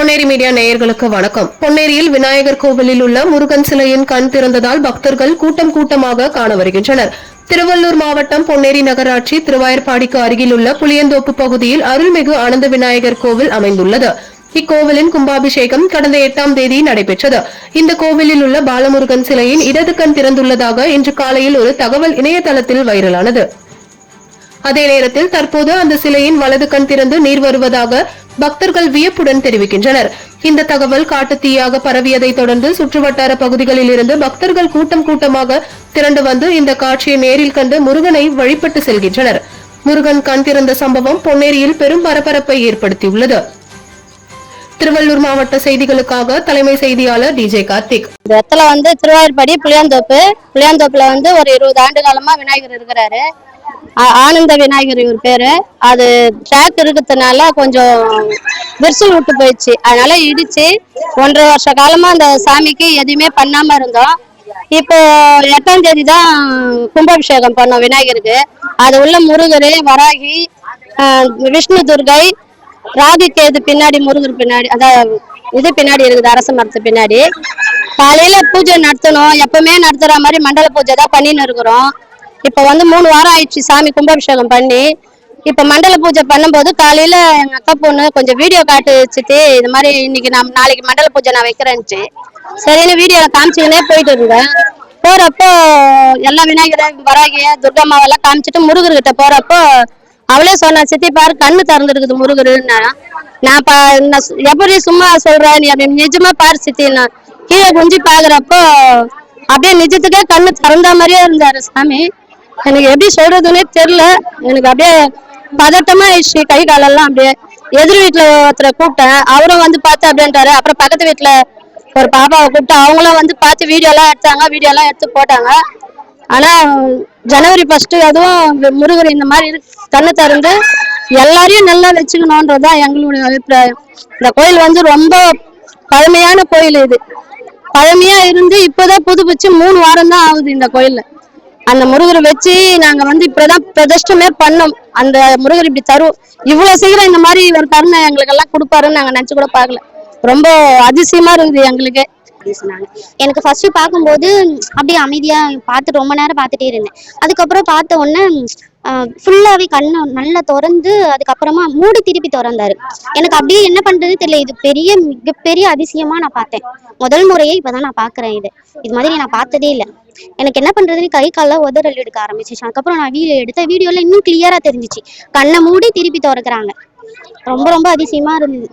Ponneri media நேயர்களுக்கு வணக்கம். பொன்னேரியில் விநாயகர் கோவிலில் உள்ள முருகன் சிலையின் கண் திறந்ததால் பக்தர்கள் கூட்டம் கூட்டமாக காண வருகின்றனர். திருவள்ளூர் மாவட்டம் பொன்னேரி நகராட்சி திருவாயர்பாடிக்கு அருகில் உள்ள புளியந்தோப்பு பகுதியில் அருள்மிகு ஆனந்த விநாயகர் கோவில் அமைந்துள்ளது. இக்கோவிலின் கும்பாபிஷேகம் கடந்த எட்டாம் தேதி நடைபெற்றது. இந்த கோவிலில் உள்ள பாலமுருகன் சிலையின் இடது கண் திறந்துள்ளதாக இன்று காலையில் ஒரு தகவல் இணையதளத்தில் வைரலானது. அதே நேரத்தில் தற்போது அந்த சிலையின் வலது கண் திறந்து நீர் வருவதாக பக்தர்கள் வியப்புடன் தெரிவிக்கின்றனர். இந்த தகவல் காட்டுத்தீயாக பரவியதை தொடர்ந்து சுற்றுவட்டார பகுதிகளில் இருந்து பக்தர்கள் கூட்டம் கூட்டமாக திரண்டு வந்து இந்த காட்சியை நேரில் கண்டு முருகனை வழிபட்டு செல்கின்றனர். முருகன் கண் திறந்த சம்பவம் பொன்னேரியில் பெரும் பரபரப்பை ஏற்படுத்தியுள்ளது. திருவள்ளூர் மாவட்ட செய்திகளுக்காக தலைமை செய்தியாளர் டிஜே கார்த்திக். இந்த இடத்துல வந்து திருவாயூர்படி புளியாந்தோப்பு புளியாந்தோப்புல வந்து ஒரு இருபது ஆண்டு காலமா விநாயகர் இருக்கிறாரு. ஆனந்த விநாயகர் இவர் பேரு. அது ட்ராக் இருக்கிறதுனால கொஞ்சம் விரிசல் விட்டு போயிடுச்சு. அதனால இடிச்சு ஒன்றரை வருஷ காலமா அந்த சாமிக்கு எதுவுமே பண்ணாம இருந்தோம். இப்போ எட்டாம் தேதி தான் கும்பாபிஷேகம் பண்ணோம் விநாயகருக்கு. அது உள்ள முருகர் வராகி ஆஹ் விஷ்ணு துர்கை ராகு கேது பின்னாடி முருகர் பின்னாடி அதான் இது பின்னாடி இருக்குது அரச மரத்து பின்னாடி. காலையில பூஜை நடத்தணும் எப்பவுமே நடத்துற மாதிரி மண்டல பூஜை தான் பண்ணின்னு இருக்கிறோம். இப்ப வந்து மூணு வாரம் ஆயிடுச்சு சாமி கும்பாபிஷேகம் பண்ணி. இப்ப மண்டல பூஜை பண்ணும்போது காலையில எங்க அக்கா பொண்ணு கொஞ்சம் வீடியோ காட்டு வச்சுட்டு இது மாதிரி இன்னைக்கு நான் நாளைக்கு மண்டல பூஜை நான் வைக்கிறேன்ச்சு சரின்னு வீடியோ காமிச்சுக்கினே போயிட்டு இருந்தேன். போறப்போ எல்லா விநாயகர் வராகிய துர்கம்மாவெல்லாம் காமிச்சிட்டு முருகர்கிட்ட போறப்போ அவளே சொன்னா சித்தி பாரு கண்ணு திறந்துருக்குது முருகருன்னா. நான் பா எப்படி சும்மா சொல்ற நீ? அப்படி நிஜமா பாரு சித்தின்னா. கீழே குஞ்சு பாக்குறப்போ அப்படியே நிஜத்துக்கே கண்ணு திறந்த மாதிரியே இருந்தாரு சாமி. எனக்கு எப்படி சொல்றதுன்னே தெரியல. எனக்கு அப்படியே பதட்டமா ஆயிடுச்சு கை காலெல்லாம் அப்படியே. எதிர் வீட்டுல ஒருத்தரை கூப்பிட்டேன். அவரும் வந்து பார்த்து அப்படின்ட்டாரு. அப்புறம் பக்கத்து வீட்டுல ஒரு பாப்பாவை கூப்பிட்டு அவங்களும் வந்து பார்த்து வீடியோ எல்லாம் எடுத்தாங்க வீடியோ எல்லாம் எடுத்து போட்டாங்க. ஆனா ஜனவரி ஃபர்ஸ்ட் அதுவும் முருகர் இந்த மாதிரி இருக்கு. கண்ணு திறந்து எல்லாரையும் நல்லா வச்சுக்கணும்ன்றதுதான் எங்களுடைய அபிப்பிராயம். இந்த கோயில் வந்து ரொம்ப பழமையான கோயில் இது. பழமையா இருந்து இப்பதான் புதுப்பிச்சு மூணு வாரம் தான் ஆகுது இந்த கோயில்ல. அந்த முருகரை வச்சு நாங்க வந்து இப்பதான் பிரதிஷ்டமே பண்ணோம். அந்த முருகர் இப்படி தரும் இவ்வளவு சீக்கிரம் இந்த மாதிரி இவர் கருணை எங்களுக்கு எல்லாம் கொடுப்பாருன்னு நாங்க நினைச்சு கூட பார்க்கல. ரொம்ப அதிசயமா இருக்குது எங்களுக்கு. அப்படின்னு சொன்னாங்க எனக்கு ஃபர்ஸ்ட் பார்க்கும்போது அப்படியே அமைதியா பார்த்து ரொம்ப நேரம் பார்த்துட்டே இருந்தேன். அதுக்கப்புறம் பார்த்த உடனே ஃபுல்லாவே கண்ணை நல்லா திறந்து அதுக்கப்புறமா மூடி திருப்பி திறந்தாரு. எனக்கு அப்படியே என்ன பண்றது தெரியல. இது பெரிய மிகப்பெரிய அதிசயமா நான் பார்த்தேன். முதல் முறையே இப்பதான் நான் பாக்குறேன் இது. இது மாதிரி நான் பார்த்ததே இல்லை. எனக்கு என்ன பண்றதுன்னு கை கால உதறல் எடுக்க ஆரம்பிச்சிச்சு. அதுக்கப்புறம் நான் வீடியோ எடுத்த வீடியோல இன்னும் கிளியரா தெரிஞ்சிச்சு. கண்ணை மூடி திருப்பி திறக்கிறாங்க. ரொம்ப ரொம்ப அதிசயமா இருந்தது.